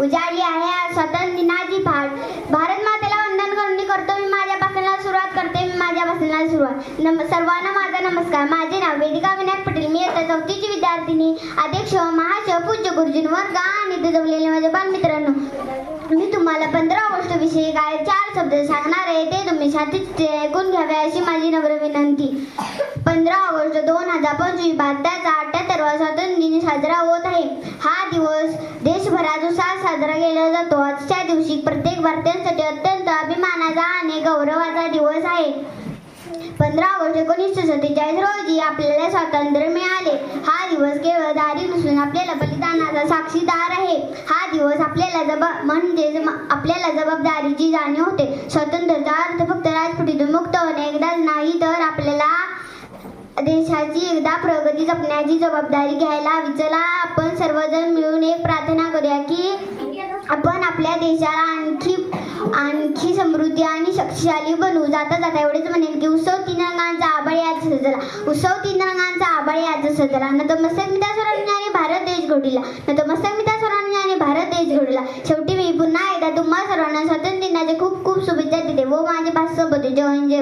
उजाडली आहे. आज स्वातंत्र्य दिनाची भार भारत मातेला वंदन करून मी करतो. मी माझ्या भाषणाला सुरुवात करते. मी माझ्या भाषणाला सुरुवात. नम सर्वांना माझा नमस्कार. माझे नाव वेदिका विनायक पटेल. मी आता चौथीची विद्यार्थिनी अध्यक्ष महाशय पूज्य गुरुजींवर आणि दिजवलेले माझ्या माझे बालमित्रांनो. मी तुम्हाला पंधरा ऑगस्ट विषयी काय चार शब्द सांगणार आहे ते तुम्ही साथीच ऐकून घ्यावे अशी माझी नम्र विनंती. पंधरा ऑगस्ट दोन हजार पंचवीस भारताचा अठ्याहत्तरवा स्वातंत्र्य दिन साजरा होत आहे. हा दिवस देशभरात उत्साहात साजरा केला जातो. आजच्या दिवशी प्रत्येक भारतीयांसाठी अत्यंत अभिमानाचा आणि गौरवाचा दिवस आहे. पंधरा ऑगस्ट एकोणीसशे सत्तेचाळीस रोजी आपल्याला स्वातंत्र्य मिळाले. हा दिवस केवळ दारी नसून आपल्याला बलिदानाचा साक्षीदार आहे. हा दिवस आपल्याला जबा म्हणजे आपल्याला जबाबदारीची जाणीव होते. स्वातंत्र्याचा अर्थ फक्त राजपुटीतून मुक्त होणे एकदाच नाही तर आपल्याला देशाची एकदा प्रगती जपण्याची जबाबदारी घ्यायला हवी. चला आपण सर्वजण मिळून एक प्रार्थना करूया की आपण आपल्या देशाला आणखी आणखी समृद्धी आणि शक्तिशाली बनवू जाता जाता एवढेच म्हणेल की उत्सव तीन रंगांचा आभाळ याच सजला. उत्सव तीन रंगांचा आभाळ याच सजला. नतमस्तक मिता स्वरांनी भारत देश घडला. मस्तक मिता स्वरांनी आणि भारत देश घडला. शेवटी मी पुन्हा एकदा तुम्हा सर्वांना स्वातंत्र्य दिनाचे खूप खूप शुभेच्छा देते. व माझे पाच सोबत जय हिंद जय